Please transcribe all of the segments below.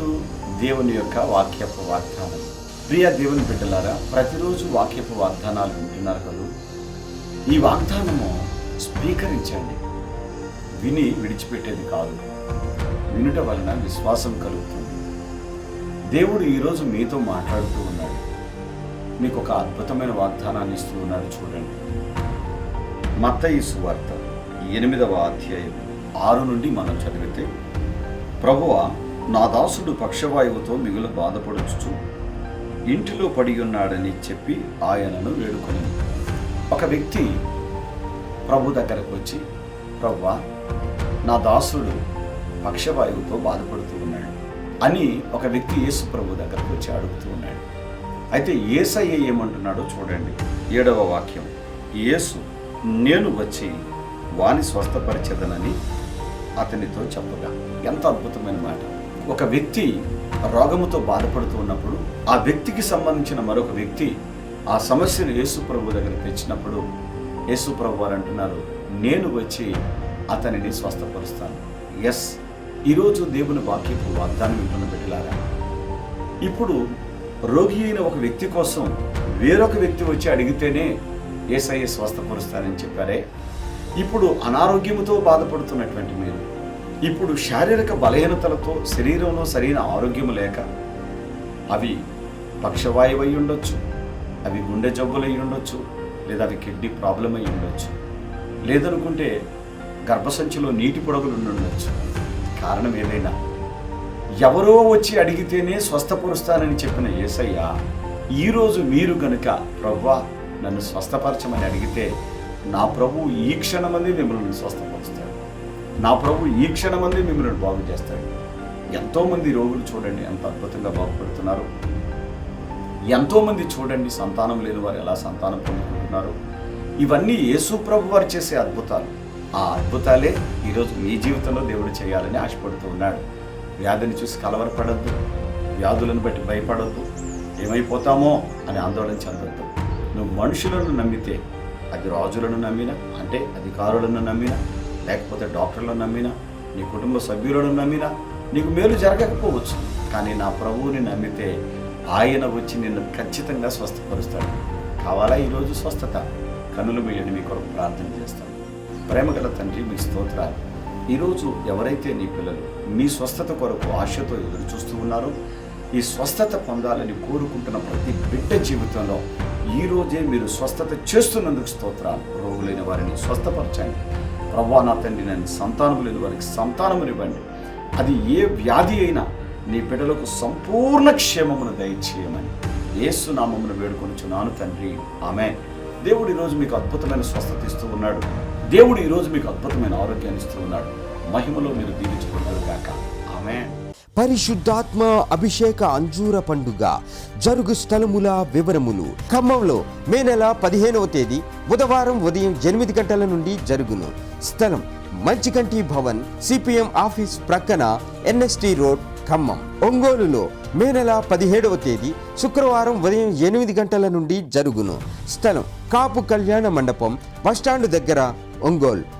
ఈరోజు దేవుని యొక్క వాక్యపు వాగ్దానం. ప్రియ దేవుని బిడ్డలారా ప్రతిరోజు వాక్యపు వాగ్దానాలు వింటున్నారు కదా? ఈ వాగ్దానము స్వీకరించండి. విని విడిచిపెట్టేది కాదు. వినుట వలన విశ్వాసం కలుగుతుంది. దేవుడు ఈరోజు మీతో మాట్లాడుతూ ఉన్నాడు. మీకు ఒక అద్భుతమైన వాగ్దానాన్ని ఇస్తూ ఉన్నాడు చూడండి. మత్తయి సువార్త ఎనిమిదవ అధ్యాయం ఆరు నుండి మనం చదివితే ప్రభువ నా దాసుడు పక్షవాయువుతో మిగులు బాధపడుచు ఇంటిలో పడి ఉన్నాడని చెప్పి ఆయనను వేడుకొని ఒక వ్యక్తి ప్రభు దగ్గరకు వచ్చి ప్రవ్వా నా దాసుడు పక్షవాయువుతో బాధపడుతూ ఉన్నాడు అని ఒక వ్యక్తి యేసు ప్రభు దగ్గరకు వచ్చి అడుగుతూ ఉన్నాడు. అయితే ఏసయ్య ఏమంటున్నాడో చూడండి. ఏడవ వాక్యం. యేసు నేను వచ్చి వాని స్వస్థపరిచేదనని అతనితో చెప్పగా. ఎంత అద్భుతమైన మాట. ఒక వ్యక్తి రోగముతో బాధపడుతూ ఉన్నప్పుడు ఆ వ్యక్తికి సంబంధించిన మరొక వ్యక్తి ఆ సమస్యను యేసు ప్రభు దగ్గర తెచ్చినప్పుడు యేసు ప్రభు వారు అంటున్నారు నేను వచ్చి అతనిని స్వస్థపరుస్తాను. ఎస్ ఈరోజు దేవుని వాక్యపు వాగ్దానం వింటున్న బిడ్డలారా ఇప్పుడు రోగి అయిన ఒక వ్యక్తి కోసం వేరొక వ్యక్తి వచ్చి అడిగితేనే ఏసఐ స్వస్థపరుస్తానని చెప్పారే. ఇప్పుడు అనారోగ్యముతో బాధపడుతున్నటువంటి మీరు ఇప్పుడు శారీరక బలహీనతలతో శరీరంలో సరైన ఆరోగ్యము లేక అవి పక్షవాయువు అయి ఉండొచ్చు అవి గుండె జబ్బులు అయి ఉండొచ్చు లేదా అవి కిడ్నీ ప్రాబ్లం అయి ఉండొచ్చు. లేదనుకుంటే గర్భసంచిలో నీటి పొడవులు ఉండొచ్చు. కారణం ఏదైనా? ఎవరో వచ్చి అడిగితేనే స్వస్థపరుస్తానని చెప్పిన యేసయ్య ఈరోజు మీరు గనుక ప్రవ్వా నన్ను స్వస్థపరచమని అడిగితే నా ప్రభు ఈ క్షణమంది మిమ్మల్ని స్వస్థపరుస్తాడు. నా ప్రభు ఈ క్షణమంది మిమ్మల్ని బాగు చేస్తాడు. ఎంతోమంది రోగులు చూడండి ఎంత అద్భుతంగా బాగుపడుతున్నారు. ఎంతోమంది చూడండి సంతానం లేని వారు ఎలా సంతానం పొందుకుంటున్నారు. ఇవన్నీ యేసు ప్రభు వారు చేసే అద్భుతాలు. ఆ అద్భుతాలే ఈరోజు మీ జీవితంలో దేవుడు చేయాలని ఆశపడుతూ ఉన్నాడు. వ్యాధిని చూసి కలవరపడద్దు వ్యాధులను బట్టి భయపడద్దు ఏమైపోతామో అని ఆందోళన చెందొద్దు. నువ్వు మనుషులను నమ్మితే అది రాజులను నమ్మినా అంటే అధికారులను నమ్మినా లేకపోతే డాక్టర్లను నమ్మినా నీ కుటుంబ సభ్యులను నమ్మినా నీకు మేలు జరగకపోవచ్చు. కానీ నా ప్రభువుని నమ్మితే ఆయన వచ్చి నిన్ను ఖచ్చితంగా స్వస్థపరుస్తాడు. కావాలా ఈరోజు స్వస్థత? కనులు మీయని మీ కొరకు ప్రార్థన చేస్తాను. ప్రేమగల తండ్రి మీ స్తోత్రాలు. ఈరోజు ఎవరైతే నీ పిల్లలు మీ స్వస్థత కొరకు ఆశతో ఎదురు చూస్తూ ఉన్నారో ఈ స్వస్థత పొందాలని కోరుకుంటున్న ప్రతి బిడ్డ జీవితంలో ఈ రోజే మీరు స్వస్థత చేస్తున్నందుకు స్తోత్రాలు. రోగులైన వారిని స్వస్థపరచండి. ప్రభా నా తండ్రి నేను సంతానం లేదు వారికి సంతానమునివ్వండి అది ఏ వ్యాధి అయినా నీ బిడ్డలకు సంపూర్ణ క్షేమమును దయచేయమని ఏసునామమును వేడుకొనుచున్నాను తండ్రి. ఆమె దేవుడు ఈరోజు మీకు అద్భుతమైన స్వస్థత ఇస్తూ ఉన్నాడు. దేవుడు ఈరోజు మీకు అద్భుతమైన ఆరోగ్యాన్ని ఇస్తూ ఉన్నాడు. మహిమలో మీరు దీవించుకుంటారు కాక ఆమె పరిశుద్ధాత్మ అభిషేక అంజూర పండుగ జరుగు స్థలముల వివరములు. ఖమ్మంలో మే నెల పదిహేనవ తేదీ బుధవారం ఉదయం ఎనిమిది గంటల నుండి జరుగును. స్థలం మంచికంటి భవన్ సిపిఎం ఆఫీస్ ప్రక్కన ఎన్ఎస్టి రోడ్ ఖమ్మం. ఒంగోలులో మే నెల పదిహేడవ తేదీ శుక్రవారం ఉదయం ఎనిమిది గంటల నుండి జరుగును. స్థలం కాపు కళ్యాణ మండపం బస్టాండ్ దగ్గర ఒంగోలు.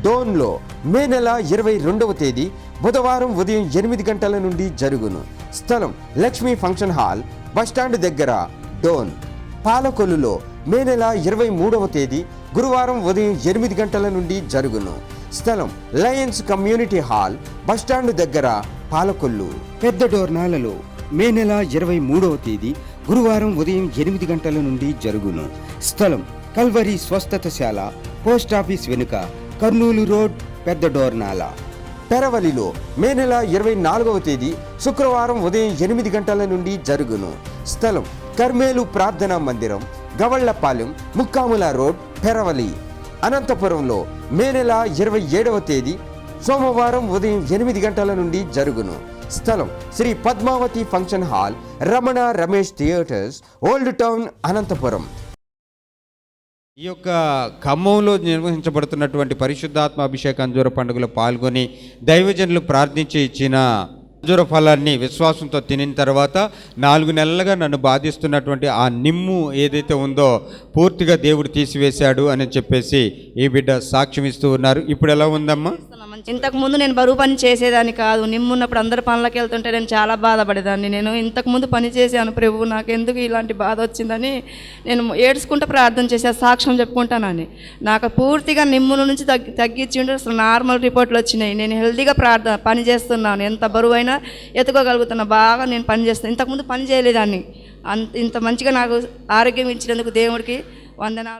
డోన్లో మే నెల ఇరవై రెండవ తేదీ బుధవారం ఉదయం ఎనిమిది గంటల నుండి జరుగును. స్థలం లక్ష్మీ ఫంక్షన్ హాల్ బస్టాండ్ దగ్గర డోన్. పాలకొల్లులో మే నెల ఇరవై మూడవ తేదీ గురువారం ఉదయం ఎనిమిది గంటల నుండి జరుగును. స్థలం లయన్స్ కమ్యూనిటీ హాల్ బస్టాండ్ దగ్గర పాలకొల్లు. పెద్ద డోర్నాలలో మే నెల ఇరవై మూడవ తేదీ గురువారం ఉదయం ఎనిమిది గంటల నుండి జరుగును. స్థలం కల్వరి స్వస్థతశాల పోస్ట్ ఆఫీస్ వెనుక కర్నూలు రోడ్ పెద్ద డోర్నాల. పెరవలిలో మే నెల ఇరవై నాలుగవ తేదీ శుక్రవారం ఉదయం ఎనిమిది గంటల నుండి జరుగును. స్థలం కర్మేలు ప్రార్థనా మందిరం గవళ్ళపాలెం ముక్కాముల రోడ్ పెరవలి. అనంతపురంలో మే నెల ఇరవై ఏడవ తేదీ సోమవారం ఉదయం ఎనిమిది గంటల నుండి జరుగును. స్థలం Sri Padmavathi function hall Ramana Ramesh theatres old town Anantapuram. ఈ యొక్క ఖమ్మంలో నిర్వహించబడుతున్నటువంటి పరిశుద్ధాత్మ అభిషేక అంజూర పండుగలో పాల్గొని దైవజనులు ప్రార్థించి ఇచ్చిన ఖర్జూర ఫలాన్ని విశ్వాసంతో తినిన తర్వాత నాలుగు నెలలుగా నన్ను బాధిస్తున్నటువంటి ఆ నిమ్ము ఏదైతే ఉందో పూర్తిగా దేవుడు తీసివేశాడు అని చెప్పేసి ఈ బిడ్డ సాక్ష్యం ఇస్తూ ఉన్నారు. ఇప్పుడు ఎలా ఉందమ్మా? ఇంతకు ముందు నేను బరువు పని చేసేదాన్ని కాదు. నిమ్మున్నప్పుడు అందరు పనులకు వెళ్తుంటే నేను చాలా బాధపడేదాన్ని. నేను ఇంతకు ముందు పని చేశాను ప్రభు నాకు ఎందుకు ఇలాంటి బాధ వచ్చిందని నేను ఏడ్చుకుంటూ ప్రార్థన చేసే సాక్ష్యం చెప్పుకుంటానని. నాకు పూర్తిగా నిమ్ముల నుంచి తగ్గి తగ్గించిండు అసలు నార్మల్ రిపోర్ట్లు వచ్చినాయి. నేను హెల్తీగా ప్రార్థన పని చేస్తున్నాను. ఎంత బరువు అయినా ఎత్తుకోగలుగుతున్నా బాగా నేను పని చేస్తాను ఇంతకుముందు పని చేయలేదాన్ని. అంత ఇంత మంచిగా నాకు ఆరోగ్యం ఇచ్చినందుకు దేవుడికి వందనాలు.